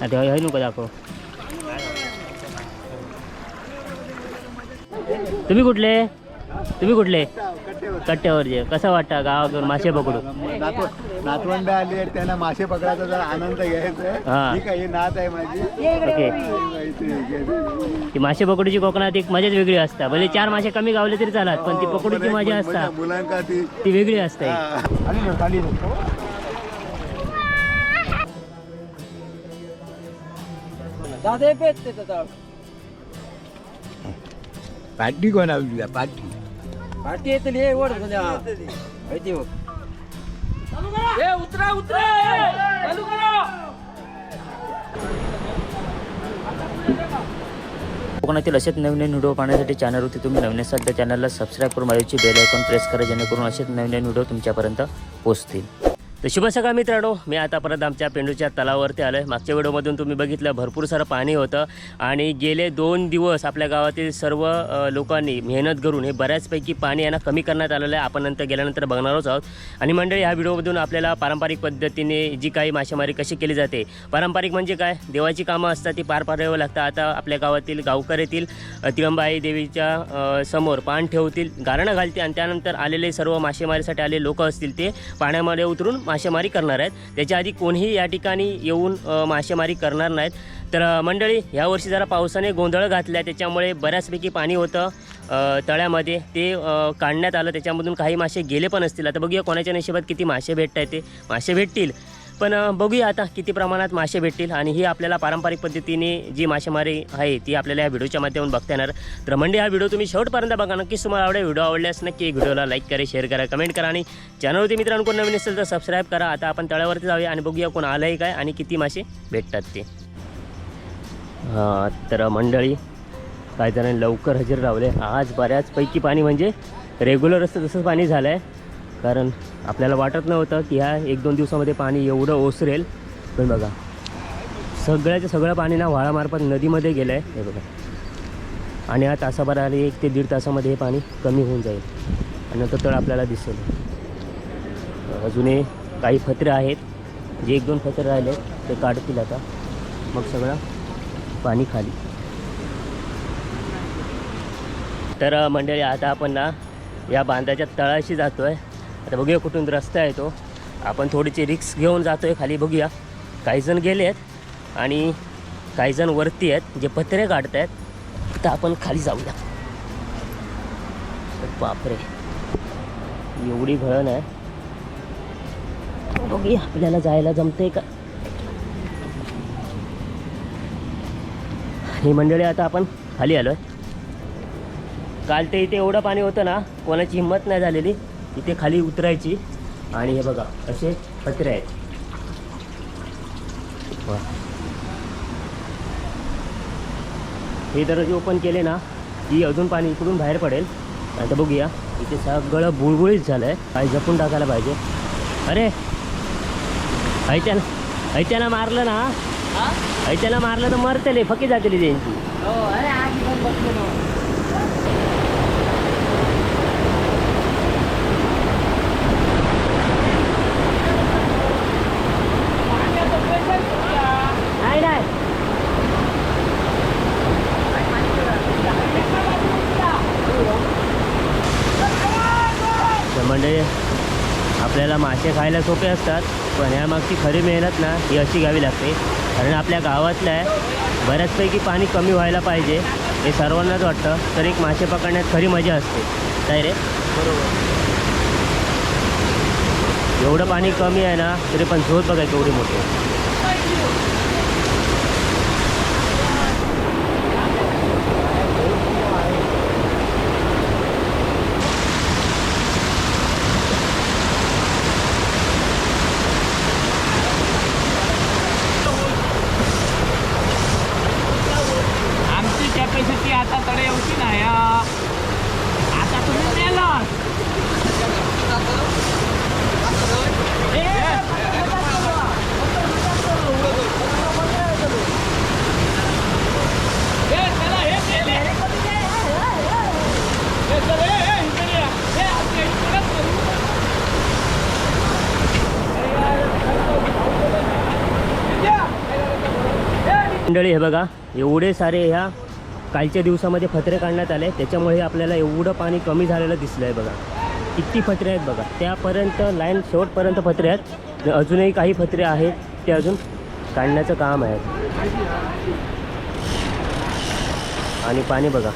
हे नको दाखव तुम्ही कुठले तुम्ही कुठले कट्ट्यावरचे कसं वाटतं गावाकडून मासे पकडून नातवंड आली त्यांना मासे पकडायचा जरा आनंद घ्यायचा आहे. ठीक आहे नात आहे माझी ओके ती मासे पकडूची कोकणात एक मजाच वेगळी असता भले चार मासे कमी गावले तरी चालत पण ती पकडूची मजा असता मुलांका ती ती वेगळी असते पाठी कोण आवली पाठी पाठी येतली ओढ माहिती बघ उतरा उतरा चालू करा. कोकणातील असेच नवीन नवीन व्हिडिओ पाहण्यासाठी चॅनलवरती तुम्ही नवीन तर चॅनलला सबस्क्राईब करून माझ्याची बेल आयकॉन प्रेस करा जेणेकरून असेच नवीन नवीन व्हिडिओ तुमच्यापर्यंत पोहोचतील. तर शुभ सकाळ मित्रांनो. मी आता परत आमच्या पेंडूच्या तलावावरती आलो आहे मागच्या व्हिडिओमधून तुम्ही बघितलं भरपूर सारं पाणी होतं. आणि गेले दोन दिवस आपल्या गावातील सर्व लोकांनी मेहनत करून हे बऱ्याचपैकी पाणी यांना कमी करण्यात आलेलं आहे. आपण नंतर गेल्यानंतर बघणारच आहोत. आणि मंडळी ह्या व्हिडिओमधून आपल्याला पारंपरिक पद्धतीने जी काही मासेमारी कशी केली जाते पारंपरिक म्हणजे काय? देवाची कामं असतात ती पार पाडावं लागतं आता आपल्या गावातील गावकर येथील अ, तिळंबाई देवीच्या समोर पान ठेवतील गारणं घालतील. आणि त्यानंतर आलेले सर्व मासेमारीसाठी आलेले लोक असतील ते पाण्यामध्ये उतरून मासेमारी करणार आहेत. त्याच्या आधी कोणीही या ठिकाणी येऊन मासेमारी करणार नाहीत. तर मंडळी यावर्षी जरा पावसाने गोंधळ घातला त्याच्यामुळे बऱ्याचपैकी पाणी होतं तळ्यामध्ये. ते काढण्यात आलं. त्याच्यामधून काही मासे गेले पण असतील. आता बघूया कोणाच्या नशिबात किती मासे भेटत आहेत ते. मासे भेटतील. पण बघूया आता किती प्रमाणात मासे भेटतील आणि ही आपल्याला पारंपरिक पद्धतीने जी मासेमारी आहे ती आपल्याला या व्हिडिओच्या माध्यमातून बघता येणार. तर म्हणजे हा व्हिडिओ तुम्ही शेवटपर्यंत बघा. नक्कीच तुम्हाला आवडेल. व्हिडिओ आवडल्यास नक्की व्हिडिओला लाईक करा शेअर करा कमेंट करा आणि चॅनलवरती मित्रांनो कोण नवीन असेल तर सबस्क्राईब करा. आता आपण तळ्यावरती जाऊया आणि बघूया कोण आलंय काय आणि किती मासे भेटतात ते. हां तर मंडळी काही जणांनी लवकर हजेर लावले. आज बऱ्याचपैकी पाणी म्हणजे रेग्युलर असतं तसंच पाणी झालं आहे कारण आपल्याला वाटत नव्हतं की ह्या एक दोन दिवसामध्ये पाणी एवढं ओसरेल. पण बघा सगळ्याचं सगळं पाणी ना व्हाळामार्फत नदीमध्ये गेलं आहे हे बघा. आणि हा तासाभराने एक ते दीड तासामध्ये हे पाणी कमी होऊन जाईल. आणि नंतर तळ आपल्याला दिसेल. अजूनही काही फत्रे आहेत. जे एक दोन फत्रे राहिले ते काढतील आता. मग सगळं पाणी खाली. तर मंडळी आता आपण ना या बांधाच्या तळाशी जातो आहे आता बघूया कुठून रस्ता आहे तो. आपण थोडीशी रिक्स घेऊन जातो आहे खाली बघूया. काही जण गेले आहेत आणि काही जण वरती आहेत जे पत्रे काढत आहेत तर आपण खाली जाऊया. बापरे. एवढी भळण आहे. बघूया आपल्याला जायला जमते का? ही मंडळी आता आपण खाली आलो आहे काल ते इथे एवढं पाणी होतं ना कोणाची हिंमत नाही झालेली. इथे खाली उतरायची आणि हे बघा असे पत्रे आहेत. हे दरवाजे ओपन केले ना की अजून पाणी इकडून बाहेर पडेल. आता बघूया इथे सगळं बुळबुळीत झालं आहे काही जपून टाकायला पाहिजे. अरे! ऐत्यानं ऐत्यानं मारलं ना. ऐत्यानं मारलं तर मरतले फकी जातील त्यांची नाही नाही तर म्हणजे आपल्याला मासे खायला सोपे असतात पण ह्यामागची खरी मेहनत ना ही अशी घ्यावी लागते. कारण आपल्या गावातलं आहे बऱ्याचपैकी पाणी कमी व्हायला पाहिजे हे सर्वांनाच वाटतं. तर एक मासे पकडण्यात खरी मजा असते. काय रे? एवढं पाणी कमी आहे ना तरी पण झोत बघा केवढी मोठी आमची कॅपॅसिटी आता कडे एवढी नाही हा. आता तुम्ही नेला ए, मंडळी हे बघा एवढे सारे ह्या कालच्या दिवसामध्ये फत्रे काढण्यात आले. त्याच्यामुळे आपल्याला एवढं पाणी कमी झालेलं दिसलं आहे बघा. किती फत्रे आहेत बघा. त्यापर्यंत लाईन शेवटपर्यंत फत्रे आहेत. अजूनही काही फत्रे आहेत ते अजून काढण्याचं काम आहे. आणि पाणी बघा.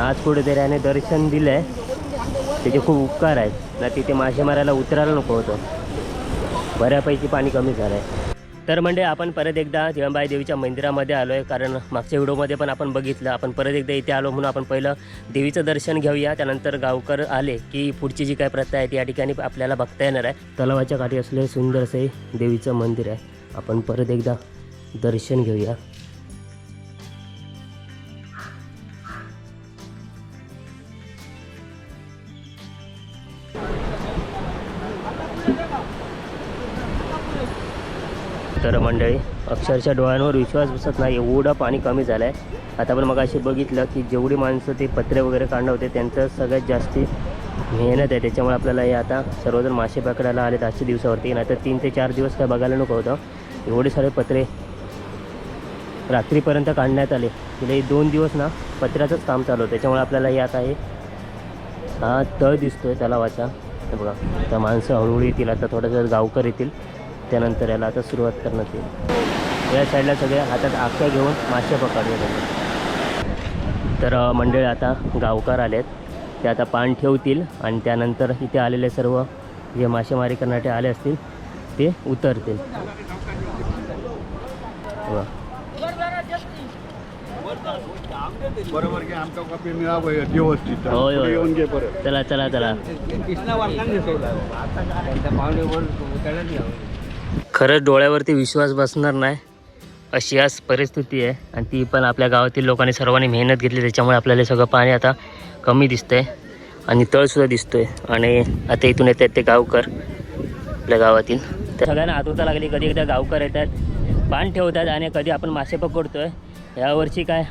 आज कुठेतरी याने दर्शन दिलं आहे त्याचे खूप उपकार आहेत. ना तिथे मासे मारायला उतरायला नको होतं. बऱ्यापैकी पाणी कमी झालं आहे तर म्हणजे आपण परत एकदा जिवंबाई देवीच्या मंदिरामध्ये आलो आहे कारण मागच्या व्हिडिओमध्ये पण आपण बघितलं. आपण परत एकदा इथे आलो म्हणून आपण पहिलं देवीचं दर्शन घेऊया. त्यानंतर गावकर आले की पुढची जी काय प्रथा आहे ती या ठिकाणी आपल्याला बघता येणार आहे. तलावाच्या काठी असलेलं सुंदर असे देवीचं मंदिर आहे. आपण परत एकदा दर्शन घेऊया. मंडळी अक्षरशः डोळ्यांवर विश्वास बसत नाही. एवढं पाणी कमी झालं आहे आता पण मग असे बघितलं की जेवढी माणसं ते पत्रे वगैरे काढणं होते त्यांचं सगळ्यात जास्ती मेहनत आहे. त्याच्यामुळे आपल्याला हे आता सर्वजण मासे पकडायला आलेत आजच्या दिवसावरती. नाही तर तीन ते चार दिवस काय बघायला नको होतं. एवढे सारे पत्रे रात्रीपर्यंत काढण्यात आले. गेले दोन दिवस ना पत्र्याचंच काम चालू होतं. त्याच्यामुळे आपल्याला हे आता हे हा तळ दिसतोय तलावाचा. बघा आता माणसं हळूहळू येतील. आता थोडंसं गावकर येतील. त्यानंतर याला आता सुरुवात करण्यात येईल. या साईडला सगळे हातात आख्या घेऊन मासे पकडले त्यांनी तर मंडळी आता गावकार आलेत. ते आता पान ठेवतील आणि त्यानंतर इथे आलेले सर्व जे मासेमारी करणारे आले असतील ते उतरतील. बरोबर की आमचा कॉपी मिळावं व्यवस्थित. होय, होय. पुढे येऊन घे परत. चला चला चला. खरंच डोळ्यावरती विश्वास बसणार नाही अशी आज परिस्थिती आहे. आणि ती पण आपल्या गावातील लोकांनी सर्वांनी मेहनत घेतली त्याच्यामुळे आपल्याला सगळं पाणी आता कमी दिसतंय. आणि तळसुद्धा दिसतोय. आणि आता इथून येतात ते गावकर आपल्या गावातील. तर सगळ्यांना आतुरता लागली. कधी एकदा गावकर येतात पान ठेवतात आणि कधी आपण मासे पकडतोय. यावर्षी काय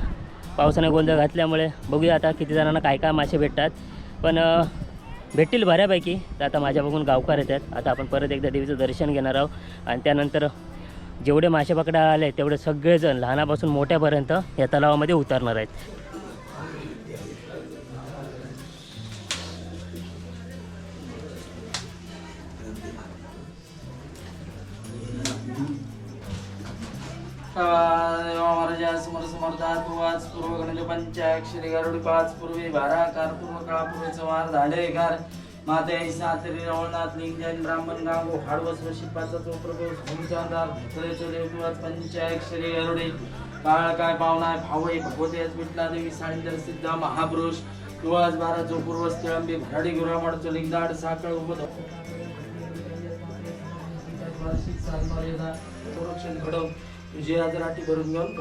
पावसाने गोंधळ घातल्यामुळे बघूया आता किती जणांना काय काय मासे भेटतात. पण भेटतील बऱ्यापैकी. तर आता माझ्या बघून गावकार येतात. आता आपण परत एकदा देवीचं दर्शन घेणार आहोत. आणि त्यानंतर जेवढे मासे पकडा आले तेवढे सगळेजण लहानापासून मोठ्यापर्यंत या तलावामध्ये उतरणार आहेत. समर समर्थात वाच पूर्व गणित पंचाक्षरी गरुड पाच पूर्वी बाराकार पूर्व काळा चवार वार धाडेकार. माते सातरी रवळनाथ लिंगजन ब्राह्मण गांगो हाडवस शिपाचा चोप्रभू होमचांदार भुतळेचो देवदुवाच पंचाक्षरी गरुडे. काळ काय पावनाय भावई भगवते विठला देवी साळींदर सिद्धा महापुरुष. तुवाज बारा जो पूर्व स्थिळंबी भराडी गुरामडचो लिंगदाड साखळ उभद वार्षिक सालमर्यादा संरक्षण घडव. विजयाचं राठी भरून घेऊन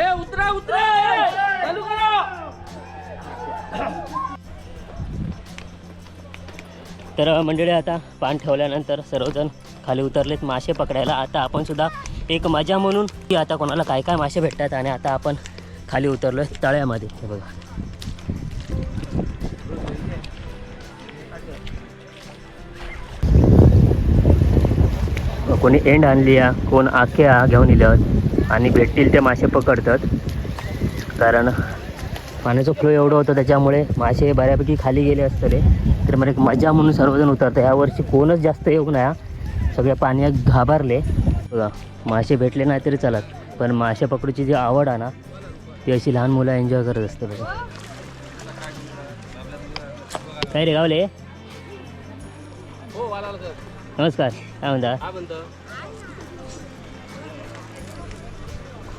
ए उतरा उतरा! चालू करा! तर मंडळी आता पान ठेवल्यानंतर सर्वजण खाली उतरलेत. मासे पकडायला आता आपण सुद्धा एक मजा म्हणून. की आता कोणाला काय काय मासे भेटतात आणि आता आपण खाली उतरलो आहे तळ्यामध्ये. हे बघा. कोणी एंड आणली कोण आख्या घेऊन इल्यात आणि भेटतील ते मासे पकडतात. कारण पाण्याचा फ्लो एवढं होतं त्याच्यामुळे मासे बऱ्यापैकी खाली गेले असतले. तर मला एक मजा म्हणून सर्वजण उतरतं यावर्षी कोणच जास्त येऊ नया सगळे पाण्यात घाबरले. बघा मासे भेटले नाही तरी चालत. पण मासे पकडूची जी आवड आहे ना ती अशी लहान मुलं एन्जॉय करत असते बघा. काय रे गावले? हो, नमस्कार काय म्हणता? हा म्हणतो?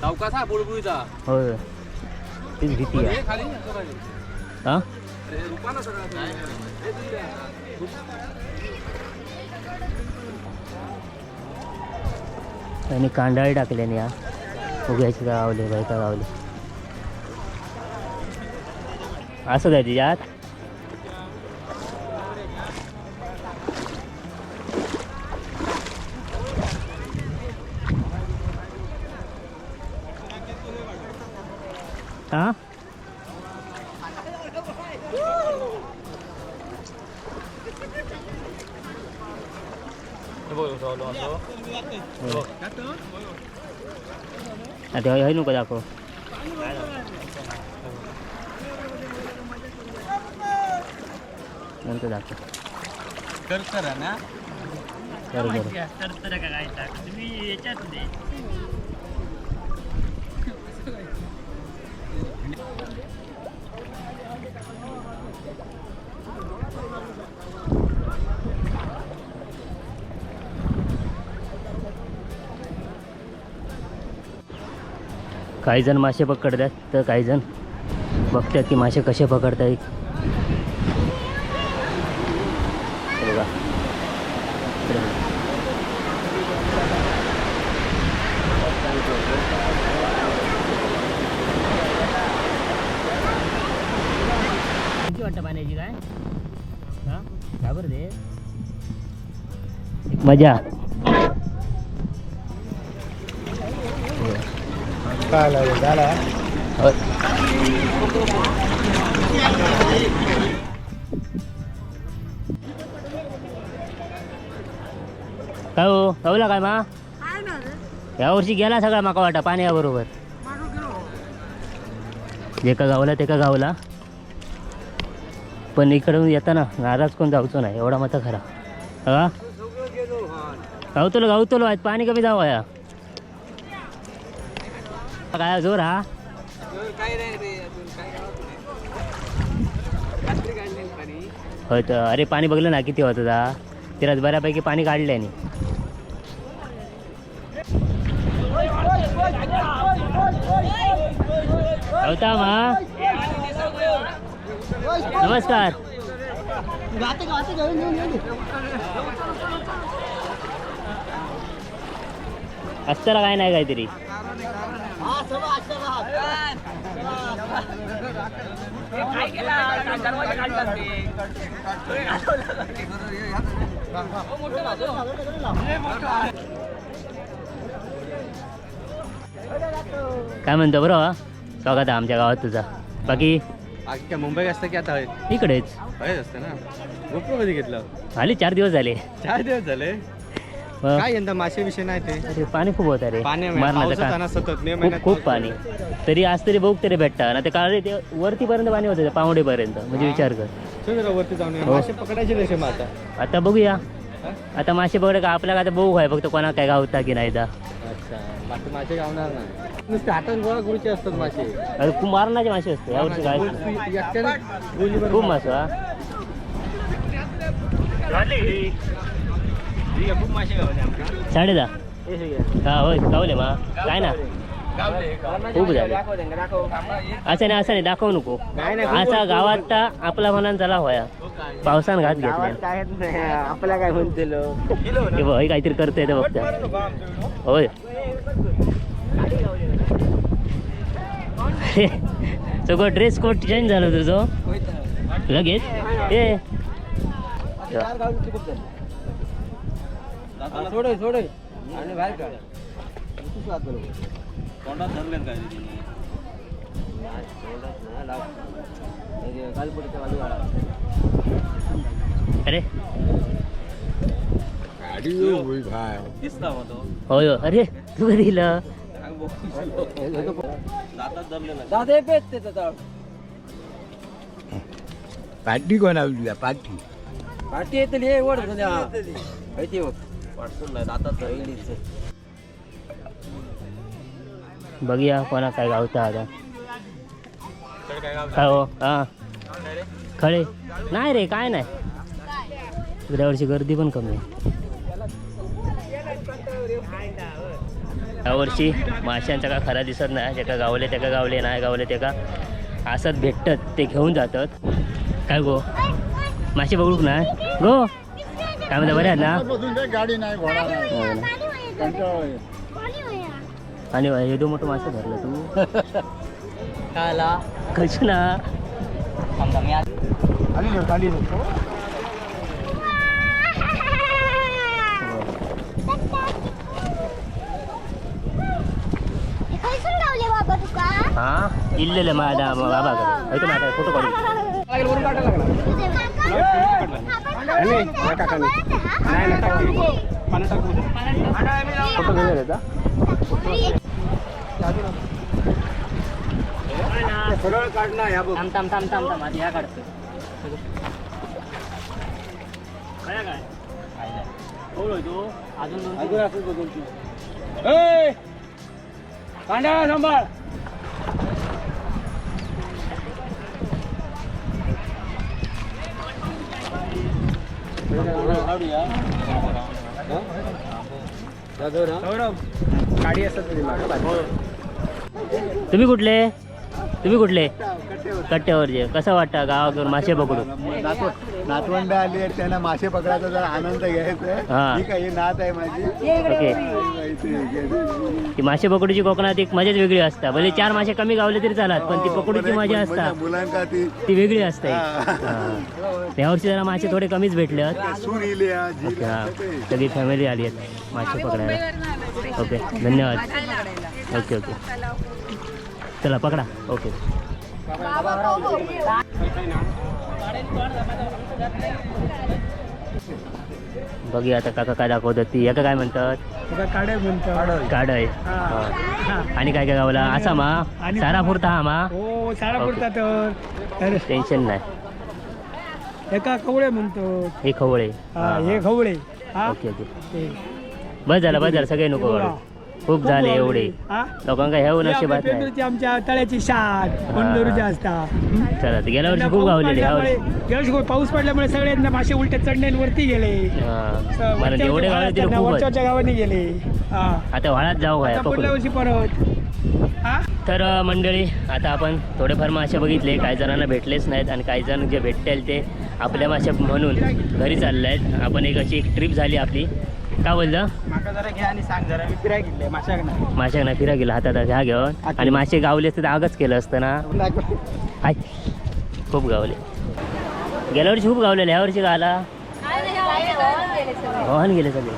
नौकाचा बुळबुळीचा होय तीच भीती आहे. खाली हां? रुपाना सगळा आणि कांडाळी टाकल्याने या. उभ्याची का गावले बाई का गावले. असं काय तिच्यात हां? आता हे नको दाखव. नंतर दाखव. करतर ना. बरोबर काही जण मासे पकडतात तर काही जण बघतात की मासे कसे पकडतात हे बघा. वाटतं पाण्याची काय? हा? घाबर दे मजा. काय झाला. काय हो गावला काय मा? यावर्षी गेला सगळा माका वाटा पाण्याबरोबर. जे का गावला ते का गावला. पण इकडून येताना नाराज कोण जाऊचो नाही एवढा मत खरा. हा? गावतलो गावतलो आज पाणी कमी जावं या काय जोर हा? होय तर अरे पाणी बघलं ना किती होतं दा? तिला बऱ्यापैकी पाणी काढले आणि गौतम नमस्कार. असताना काय नाही काहीतरी. काय म्हणतो बरं स्वागत आहे आमच्या गावात तुझा. बाकी? मुंबई असतं की आता इकडेच. असतं ना. गोप्रो मध्ये घेतलं. आली चार दिवस झाले. चार दिवस झाले? काय यंदा मासे विषय नाही ते? अरे पाणी खूप होत रे. पाणी मारण्याचं पाऊस होता काम ना सतत मे खूप महिन्यात खूप पाऊस पाणी. तरी आज तरी बघ तरी भेटता. ना ते काळे ते वरतीपर्यंत पाणी होतं पावडेपर्यंत म्हणजे विचार कर. चल जरा वरती जाऊन. हो. मासे पकडायचे मग आता? आता बघूया. आता मासे पकडे का? आपल्याला आता बघू काय फक्त कोणा काय गावता की नाही दा. अच्छा. बाकी मासे गावणार नाही. नुसते हातात गोळा असतात मासे. अरे खूप मारणाचे मासे असते यावर्षी काय? खूप हा. मासे साडे दहा? हा होय गावले मा. काय ना? खूप झाले. असं नाही असं नाही दाखवू नको. असा गावात आपला म्हणान चला होया. पावसान घात घेतला आपला काय म्हणतेलो हे बघ हे काहीतरी करतंय ते बघता होय. सगळं ड्रेस कोड चेंज झालं तुझं लगेच? ए सोडे सोडे. आणि बाहेर काढ. तोंडात धरले काय? अरे. दिसता मग होय होय. अरे तू कधी दिलं दादा पेच ते पाठी कोणावली पाठी पाठी येतली हे वड माहिती बघूया कोणा काय गावचा आता. काय हो? हा. खळे? नाही रे काय नाही. गेल्या वर्षी गर्दी पण कमी आहे. यावर्षी माशांचा का खरा दिसत नाही. त्याका गावले त्याका गावले नाही गावले त्याका असत भेटतात ते घेऊन जातात. काय गो? मासे बघू नाही गो! काय म्हणता बरे आहेत ना? गाडी नाही घोडा नाही. हो ना. कंटाळा आणि एवढं मोठं मासे धरलं तू काला. कशी ना आली ना खाली हा इल्लेलं माझ्या बाबाकडे ऐकतो माझा फोटो काढू सरळ काढणार या बघ थांब थांब थांब थांब थांब आधी ह्या काढतो. काय काय तो अजून दोन अजून ए! कांदा सांभाळ. तुम्ही कुठले? तुम्ही कुठले? कट्ट्यावरचे. कसं वाटतं गावाकडून मासे पकडून? नातवंड आली आहेत त्यांना मासे पकडायचा जरा आनंद घ्यायचा हा. आहे ठीक आहे ही नात आहे माझी. ती मासे पकडूची कोकणात एक मजाच वेगळी असता. भले चार मासे कमी गावले तरी चालत पण ती पकडूची मजा असता. मुलांका ती ती वेगळी असते. हा. यावर्षी जरा मासे थोडे कमीच भेटले हा, हा. सगळी फॅमिली आली आहेत मासे पकडायला. ओके धन्यवाद. Okay okay. चला पकडा. ओके. बघूया आता काका काय दाखवतात ती. एका काय म्हणतात? काढे म्हणतो काढ आहे आणि काय काय गावला? असा मा सारा पुरता हा मा? हो सारा ओके. पुरता तर. तर टेन्शन नाही. एका कवळे म्हणतो? हे खवळे. हा, हे खवळे. हा. Okay okay. ते. बस झालं बस झालं. सगळे नको. खूप झाले एवढे. हा? लोकांका ह्या हे नशिबात आपल्या नाही. पेंडूरची आमच्या तळ्याची चला गेल्या वर्षी खूप गावलेले ह्या वर्षी. पाऊस पडल्यामुळे सगळ्यांना मासे उलटे चढण्यांवरती गेले. हा. वरच्या- एवढे गावले तरी वरच्या- खूपच वरच्या गावाने गेले. हा. आता वाळात जाऊ आता पुढल्या पकडू वर्षी परत. हा? तर अ, मंडळी आता आपण थोडेफार मासे बघितले. काही जणांना भेटलेच नाहीत आणि काही जण जे भेटतील ते आपल्या मासे म्हणून घरी चालले आहेत. आपण एक अशी एक ट्रिप झाली आपली. का बोललं? माका जरा घ्या आणि सांग जरा मी फिराय गेले माशाक नाही फिरा गेला हातात ह्या घेऊन. आणि मासे गावले असते तर आगच केलं असतं ना. आय खूप गावले. गेल्या वर्षी खूप गावलेले ह्या वर्षी गाला. वाहन गेले सगळे.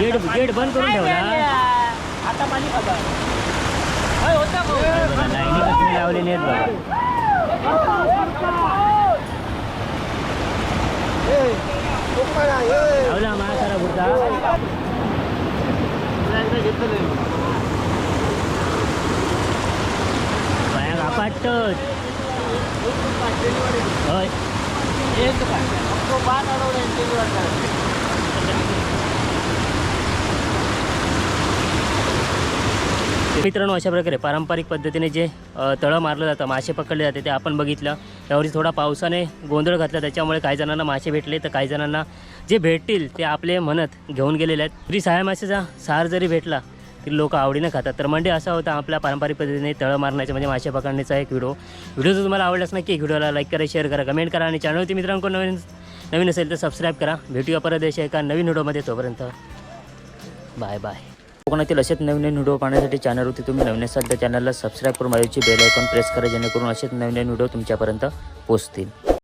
गेट गेट बंद करून ठेवला? आता पाणी बघा, लाईनी कसली लावलेली आहेत बघा लावला मा सारा पुरता बाया कापाटत होय मित्रांनो अशा प्रकारे पारंपरिक पद्धतीने जे तळं मारलं जातं मासे पकडले जाते ते आपण बघितलं. त्यावरती थोडा पावसाने गोंधळ घातला त्याच्यामुळे काही जणांना मासे भेटले तर काही जणांना जे भेटतील ते आपले म्हणत घेऊन गेलेले आहेत. तरी सहा मासेचा सार जरी भेटला तरी लोक आवडीनं खातात. तर म्हणजे असा होता आपल्या पारंपरिक पद्धतीने तळं मारण्याचा म्हणजे मासे पकडण्याचा एक व्हिडिओ. व्हिडिओ जर तुम्हाला आवडलाच नक्की व्हिडिओला लाईक करा शेअर करा कमेंट करा आणि चॅनलवरती मित्रांनो नवीन नवीन असेल तर सबस्क्राईब करा. भेटूया परत देश एका नवीन व्हिडिओमध्ये तोपर्यंत. Bye bye. कोकणातील असेच नवीन नवीन व्हिडिओ पाहण्यासाठी चॅनलवरती तुम्ही नवीन असाल तर चॅनलला सबस्क्राईब करून माझ्याची बेल आयकॉन प्रेस करा जेणेकरून असेच नवीन व्हिडिओ तुमच्यापर्यंत पोहोचतील.